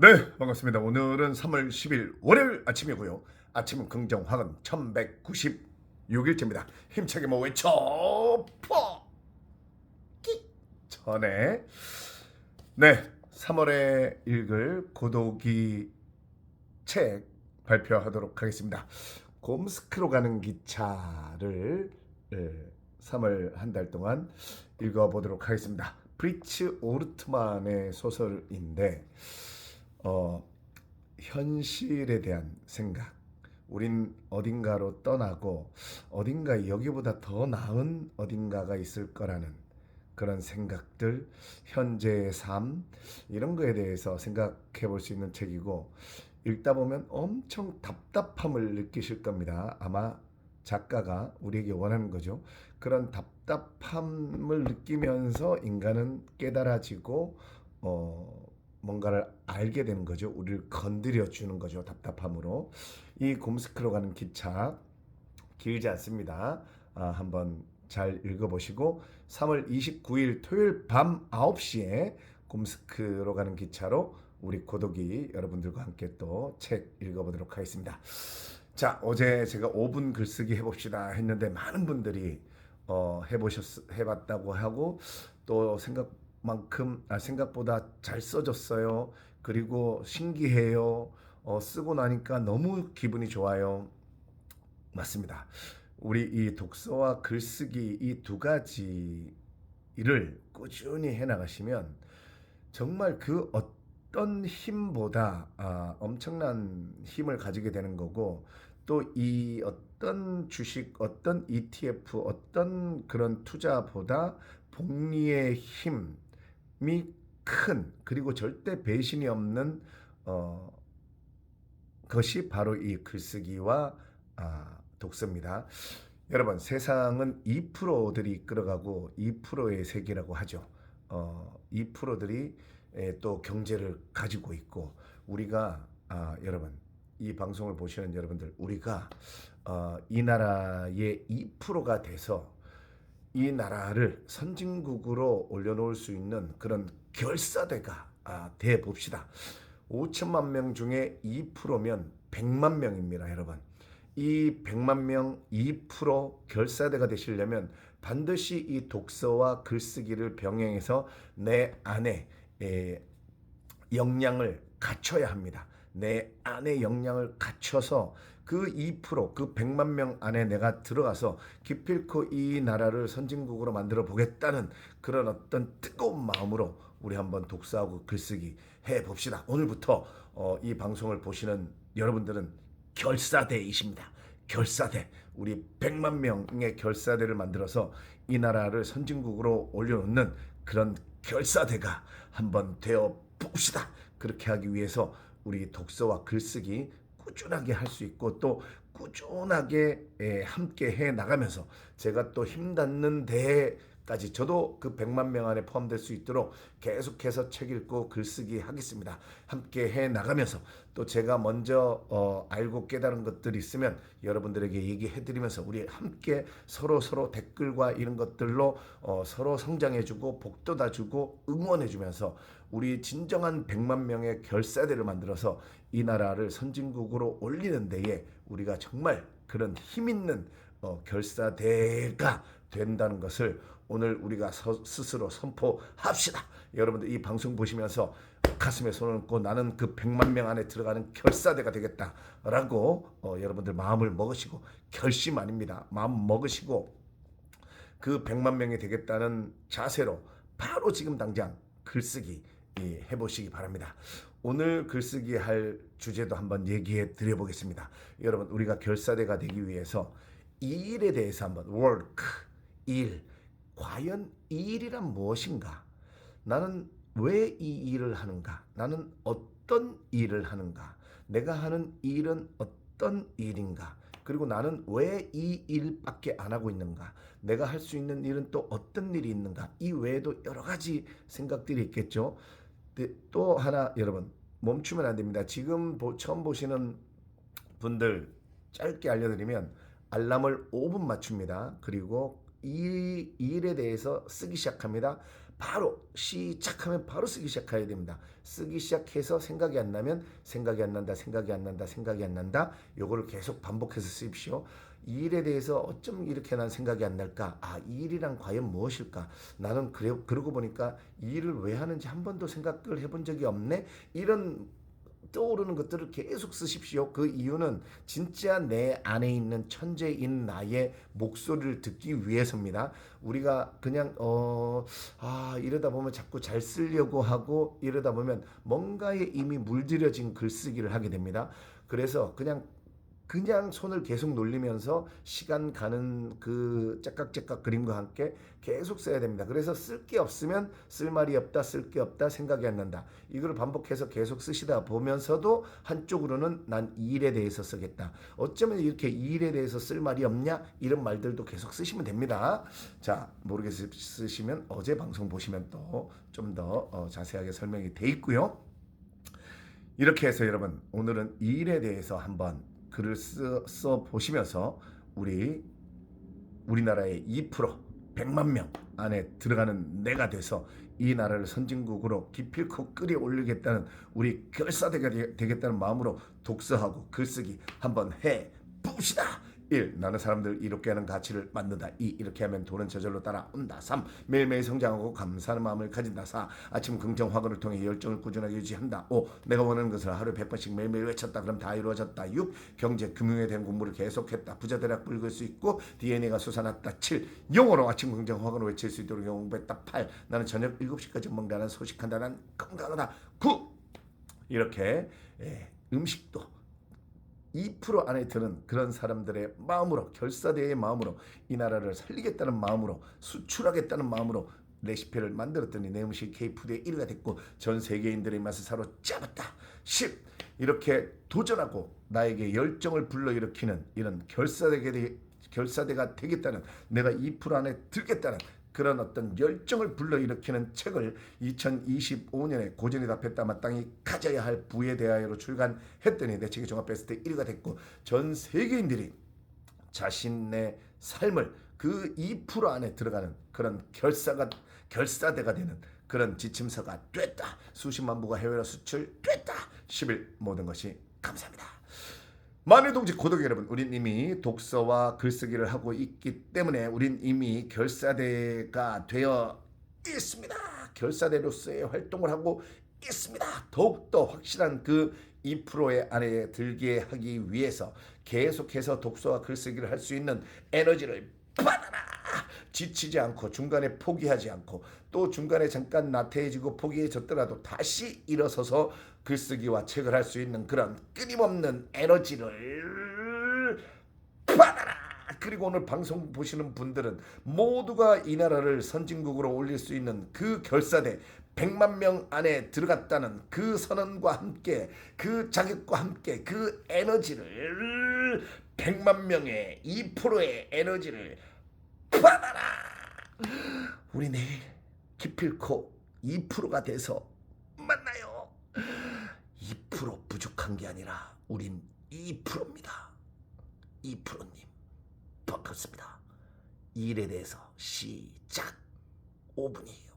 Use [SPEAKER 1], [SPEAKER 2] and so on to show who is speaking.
[SPEAKER 1] 네, 반갑습니다. 오늘은 3월 10일 월요일 아침이고요. 아침은 긍정 화근 1196일째입니다. 힘차게 뭐 외쳐 퍼기 전에 네, 3월에 읽을 고독이 책 발표하도록 하겠습니다. 곰스크로 가는 기차를 3월 한 달 동안 읽어보도록 하겠습니다. 프리츠 오르트만의 소설인데 어, 현실에 대한 생각. 우린 어딘가로 떠나고 어딘가 여기보다 더 나은 어딘가가 있을 거라는 그런 생각들, 현재의 삶 이런 거에 대해서 생각해 볼 수 있는 책이고 읽다 보면 엄청 답답함을 느끼실 겁니다. 아마 작가가 우리에게 원하는 거죠. 그런 답답함을 느끼면서 인간은 깨달아지고 어, 뭔가를 알게 되는 거죠. 우리를 건드려 주는 거죠. 답답함으로. 이 곰스크로 가는 기차 길지 않습니다. 아, 한번 잘 읽어보시고 3월 29일 토요일 밤 9시에 곰스크로 가는 기차로 우리 고독이 여러분들과 함께 또 책 읽어보도록 하겠습니다. 자 어제 제가 5분 글쓰기 해봅시다 했는데 많은 분들이 어, 해보셨 해봤다고 하고 또 생각 만큼 아, 생각보다 잘 써졌어요. 그리고 신기해요. 어, 쓰고 나니까 너무 기분이 좋아요. 맞습니다. 우리 이 독서와 글쓰기 이 두 가지 일을 꾸준히 해 나가시면 정말 그 어떤 힘보다 아, 엄청난 힘을 가지게 되는 거고 또 이 어떤 주식, 어떤 ETF, 어떤 그런 투자보다 복리의 힘 이 큰 그리고 절대 배신이 없는 어, 것이 바로 이 글쓰기와 아, 독서입니다. 여러분 세상은 2%들이 이끌어가고 2%의 세계라고 하죠. 어, 2%들이 또 경제를 가지고 있고 우리가 아, 여러분 이 방송을 보시는 여러분들 우리가 어, 이 나라의 2%가 돼서 이 나라를 선진국으로 올려놓을 수 있는 그런 결사대가 아, 돼 봅시다. 5천만 명 중에 2%면 100만 명입니다, 여러분. 이 100만 명 2% 결사대가 되시려면 반드시 이 독서와 글쓰기를 병행해서 내 안에 에, 역량을 갖춰야 합니다. 내 안에 역량을 갖춰서 그 2%, 그 100만 명 안에 내가 들어가서 기필코 이 나라를 선진국으로 만들어 보겠다는 그런 어떤 뜨거운 마음으로 우리 한번 독서하고 글쓰기 해 봅시다. 오늘부터 어, 이 방송을 보시는 여러분들은 결사대이십니다. 결사대. 우리 100만 명의 결사대를 만들어서 이 나라를 선진국으로 올려놓는 그런 결사대가 한번 되어 봅시다. 그렇게 하기 위해서 우리 독서와 글쓰기 꾸준하게 할 수 있고 또 꾸준하게 예, 함께 해 나가면서 제가 또 힘닿는 데까지 저도 그 100만 명 안에 포함될 수 있도록 계속해서 책 읽고 글쓰기 하겠습니다. 함께 해 나가면서 또 제가 먼저 어, 알고 깨달은 것들이 있으면 여러분들에게 얘기해 드리면서 우리 함께 서로 서로 댓글과 이런 것들로 어, 서로 성장해 주고 복돋아 주고 응원해 주면서 우리 진정한 100만 명의 결사대를 만들어서 이 나라를 선진국으로 올리는 데에 우리가 정말 그런 힘 있는 어, 결사대가 된다는 것을 오늘 우리가 서, 스스로 선포합시다. 여러분들 이 방송 보시면서 가슴에 손을 얹고 나는 그 100만 명 안에 들어가는 결사대가 되겠다라고 어, 여러분들 마음을 먹으시고 결심 아닙니다. 마음 먹으시고 그 100만 명이 되겠다는 자세로 바로 지금 당장 글쓰기 예, 해보시기 바랍니다. 오늘 글쓰기 할 주제도 한번 얘기해 드려보겠습니다. 여러분 우리가 결사대가 되기 위해서 이 일에 대해서 한번 work 일 과연 이 일이란 무엇인가? 나는 왜 이 일을 하는가? 나는 어떤 일을 하는가? 내가 하는 일은 어떤 일인가? 그리고 나는 왜 이 일밖에 안 하고 있는가? 내가 할 수 있는 일은 또 어떤 일이 있는가? 이 외에도 여러 가지 생각들이 있겠죠. 네, 또 하나 여러분 멈추면 안 됩니다. 지금 보, 처음 보시는 분들 짧게 알려드리면 알람을 5분 맞춥니다. 그리고 이 일에 대해서 쓰기 시작합니다. 바로 시작하면 바로 쓰기 시작해야 됩니다. 쓰기 시작해서 생각이 안 나면 생각이 안 난다, 생각이 안 난다, 생각이 안 난다. 요거를 계속 반복해서 쓰십시오. 이 일에 대해서 어쩜 이렇게 난 생각이 안 날까? 아, 이 일이란 과연 무엇일까? 나는 그래, 그러고 보니까 이 일을 왜 하는지 한 번도 생각을 해본 적이 없네? 이런 떠오르는 것들을 계속 쓰십시오. 그 이유는 진짜 내 안에 있는 천재인 나의 목소리를 듣기 위해서입니다. 우리가 그냥 어, 아, 이러다 보면 자꾸 잘 쓰려고 하고 이러다 보면 뭔가에 이미 물들여진 글쓰기를 하게 됩니다. 그래서 그냥 그냥 손을 계속 놀리면서 시간 가는 그 짝깍짝깍 그림과 함께 계속 써야 됩니다. 그래서 쓸 게 없으면 쓸 말이 없다, 쓸 게 없다, 생각이 안 난다. 이걸 반복해서 계속 쓰시다 보면서도 한쪽으로는 난 이 일에 대해서 쓰겠다. 어쩌면 이렇게 이 일에 대해서 쓸 말이 없냐? 이런 말들도 계속 쓰시면 됩니다. 자, 모르겠으시면 어제 방송 보시면 또 좀 더 자세하게 설명이 돼 있고요. 이렇게 해서 여러분 오늘은 이 일에 대해서 한번 글을 써, 써 보시면서 우리 우리나라의 2% 100만 명 안에 들어가는 내가 돼서 이 나라를 선진국으로 기필코 끌어올리겠다는 우리 결사대가 되- 되겠다는 마음으로 독서하고 글쓰기 한번 해 봅시다. 1. 나는 사람들 이롭게 하는 가치를 만든다. 2. 이렇게 하면 돈은 저절로 따라온다. 3. 매일매일 성장하고 감사하는 마음을 가진다. 4. 아침 긍정 화근을 통해 열정을 꾸준하게 유지한다. 5. 내가 원하는 것을 하루에 100번씩 매일매일 외쳤다. 그럼 다 이루어졌다. 6. 경제, 금융에 대한 공부를 계속했다. 부자 대략 붉을 수 있고 DNA가 솟아났다. 7. 영어로 아침 긍정 화근을 외칠 수 있도록 공부했다. 8. 나는 저녁 7시까지 먹는다는 소식한다. 난 건강하다. 9. 이렇게 예, 음식도 2% 안에 드는 그런 사람들의 마음으로 결사대의 마음으로 이 나라를 살리겠다는 마음으로 수출하겠다는 마음으로 레시피를 만들었더니 내 음식 K푸드의 1위가 됐고 전 세계인들의 맛을 사로잡았다. 10. 이렇게 도전하고 나에게 열정을 불러일으키는 이런 결사대가, 결사대가 되겠다는 내가 2% 안에 들겠다는 그런 어떤 열정을 불러일으키는 책을 2025년에 고전이 답했다 마땅히 가져야 할 부에 대하여로 출간했더니 내 책이 종합 베스트 1위가 됐고 전 세계인들이 자신의 삶을 그 2% 안에 들어가는 그런 결사가 결사대가 되는 그런 지침서가 됐다. 수십만 부가 해외로 수출됐다. 10일 모든 것이 감사합니다. 만일 동지 고독 여러분, 우린 이미 독서와 글쓰기를 하고 있기 때문에 우린 이미 결사대가 되어 있습니다. 결사대로서의 활동을 하고 있습니다. 더욱더 확실한 그 2%의 안에 들게 하기 위해서 계속해서 독서와 글쓰기를 할 수 있는 에너지를 받아라. 지치지 않고 중간에 포기하지 않고 또 중간에 잠깐 나태해지고 포기해졌더라도 다시 일어서서 글쓰기와 책을 할 수 있는 그런 끊임없는 에너지를 받아라. 그리고 오늘 방송 보시는 분들은 모두가 이 나라를 선진국으로 올릴 수 있는 그 결사대 100만 명 안에 들어갔다는 그 선언과 함께 그 자격과 함께 그 에너지를 100만 명의 2%의 에너지를 받아라. 우리 내일 기필코 2%가 돼서 만나요. 2% 부족한 게 아니라 우린 2%입니다. 2%님 반갑습니다. 이 일에 대해서 시작 5분이